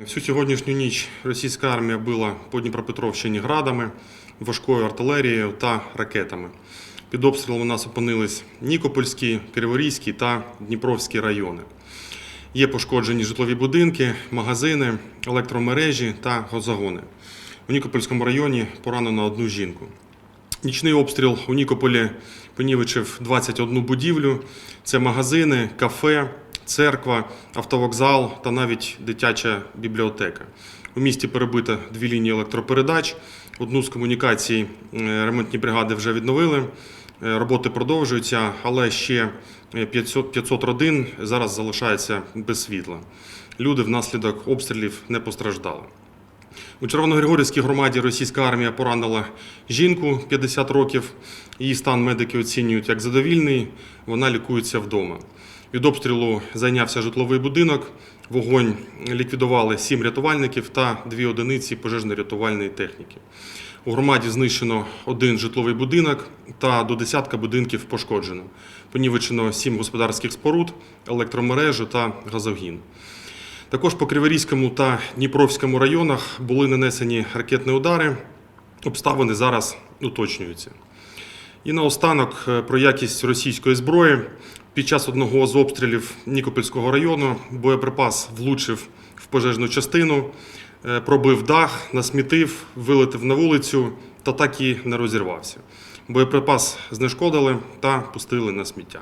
Всю сьогоднішню ніч російська армія била по Дніпропетровщині градами, важкою артилерією та ракетами. Під обстрілом у нас опинились Нікопольський, Криворізький та Дніпровський райони. Є пошкоджені житлові будинки, магазини, електромережі та газогони. У Нікопольському районі поранено одну жінку. Нічний обстріл у Нікополі понівечив 21 будівлю. Це магазини, кафе, церква, автовокзал та навіть дитяча бібліотека. У місті перебито дві лінії електропередач. Одну з комунікацій е, ремонтні бригади вже відновили. Е, Роботи продовжуються, але ще е, 500, 500 родин зараз залишаються без світла. Люди внаслідок обстрілів не постраждали. У Червоногригорівській громаді російська армія поранила жінку 50 років. Її стан медики оцінюють як задовільний. Вона лікується вдома. Від обстрілу зайнявся житловий будинок. Вогонь ліквідували сім рятувальників та дві одиниці пожежно-рятувальної техніки. У громаді знищено один житловий будинок та до десятка будинків пошкоджено. Понівечено сім господарських споруд, електромережу та газогін. Також по Криворізькому та Дніпровському районах були нанесені ракетні удари. Обставини зараз уточнюються. І наостанок е, про якість російської зброї. Під час одного з обстрілів Нікопольського району боєприпас влучив в пожежну частину, е, пробив дах, насмітив, вилетів на вулицю та так і не розірвався. Боєприпас знешкодили та пустили на сміття.